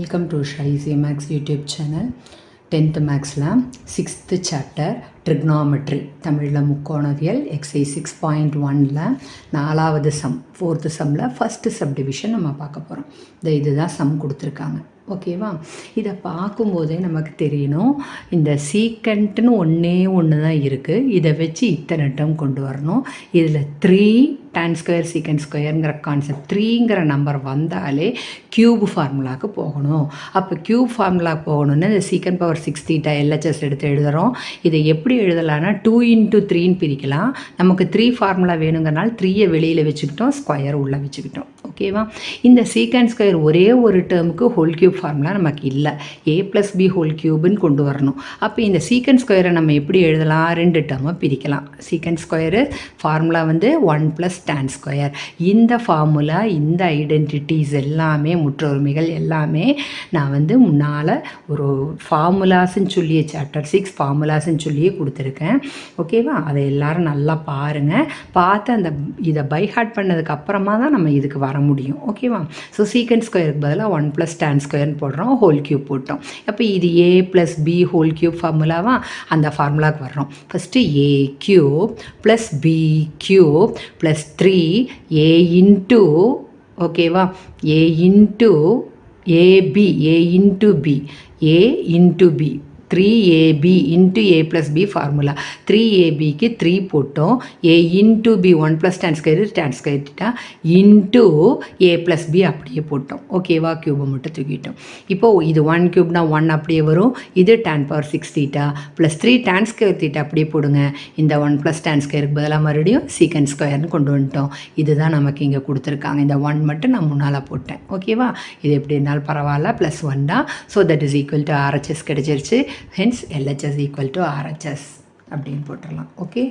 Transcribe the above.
Welcome to ஷைசி maths YouTube channel tenth மேக்ஸில் sixth chapter trigonometry தமிழில் முக்கோணவியல் எக்ஸை சிக்ஸ் பாயிண்ட் ஒனில் நாலாவது சம் ஃபோர்த்து சம்மில் ஃபஸ்ட்டு சப் டிவிஷன் நம்ம பார்க்க போகிறோம் இந்த இதுதான் சம் கொடுத்துருக்காங்க. ஓகேவா இதை பார்க்கும்போதே நமக்கு தெரியணும் இந்த சீக்கண்ட்னு ஒன்றே ஒன்று தான் இருக்குது இதை வச்சு இத்தனை டம் கொண்டு வரணும். இதில் த்ரீ டேன் ஸ்கொயர் சீக்கன் ஸ்கொயருங்கிற கான்செப்ட் த்ரீங்கிற நம்பர் வந்தாலே க்யூப் ஃபார்முலாவுக்கு போகணும். அப்போ க்யூப் ஃபார்முலாவுக்கு போகணுன்னு இந்த சீக்கன் பவர் சிக்ஸ் தீட்டா எல்ஹெச்எஸ் எடுத்து எழுதுகிறோம் இதை எப்படி எழுதலாம்னா டூ இன்ட்டு த்ரீன்னு பிரிக்கலாம். நமக்கு த்ரீ ஃபார்முலா வேணுங்கிறனால த்ரீயை வெளியில் வச்சுக்கிட்டோம் ஸ்கொயர் உள்ளே வச்சுக்கிட்டோம். ஓகேவா? இந்த சீக்கண்ட் ஸ்கொயர் ஒரே ஒரு டேர்முக்கு ஹோல் கியூப் ஃபார்முலா நமக்கு இல்லை. ஏ ப்ளஸ் பி ஹோல் கியூப்னு கொண்டு வரணும். அப்போ இந்த சீக்கண்ட் ஸ்கொயரை நம்ம எப்படி எழுதலாம்? ரெண்டு டேர்மை பிரிக்கலாம். சீக்கண்ட் ஸ்கொயரு ஃபார்முலா வந்து ஒன் ப்ளஸ் டேன் ஸ்கொயர் இந்த ஃபார்முலா இந்த ஐடென்டிட்டிஸ் எல்லாமே முற்றொருமைகள் எல்லாமே நான் வந்து முன்னால் ஒரு ஃபார்முலாஸ்ன்னு சொல்லியே சாப்டர் சிக்ஸ் ஃபார்முலாஸ்ன்னு சொல்லியே கொடுத்துருக்கேன். ஓகேவா? அதை எல்லாரும் நல்லா பாருங்கள் பார்த்து அந்த இதை பைஹார்ட் பண்ணதுக்கு அப்புறமா தான் நம்ம இதுக்கு வர முடியும். முடியும். ஓகேவா ஸோ சீக்கண்ட் ஸ்கொயருக்கு பதிலாக ஒன் ப்ளஸ் டேன் ஸ்கொயர்னு போடுறோம். ஹோல் க்யூப் போட்டோம். அப்போ இது A plus B whole cube ஃபார்முலாவா அந்த ஃபார்முலாவுக்கு வர்றோம். First A cube plus B cube plus three A into ஓகேவா A into AB A into B A into B three AB into A plus B formula three ஏபிக்கு three போட்டோம். A into B one plus tan கயிறு tan கயிறுட்டா into A plus B அப்படியே போட்டோம். ஓகேவா க்யூபை மட்டும் தூக்கிட்டோம். இப்போது இது ஒன் க்யூப்னா ஒன் அப்படியே வரும். இது tan power six theta plus three tan square theta அப்படியே போடுங்க. இந்த ஒன் ப்ளஸ் டேன் ஸ்கொயருக்கு பதிலாக மறுபடியும் சீக்கன் ஸ்கொயர்னு கொண்டு வந்துட்டோம். இதுதான் நமக்கு இங்கே கொடுத்துருக்காங்க. இந்த ஒன் மட்டும் நான் முன்னால் போட்டேன். ஓகேவா இது எப்படி இருந்தாலும் பரவாயில்ல. ப்ளஸ் ஒன் தான். So that is equal to RHS கிடச்சிருச்சு. Hence LHS equal to RHS அப்படின்னு போட்டுடலாம். ஓகே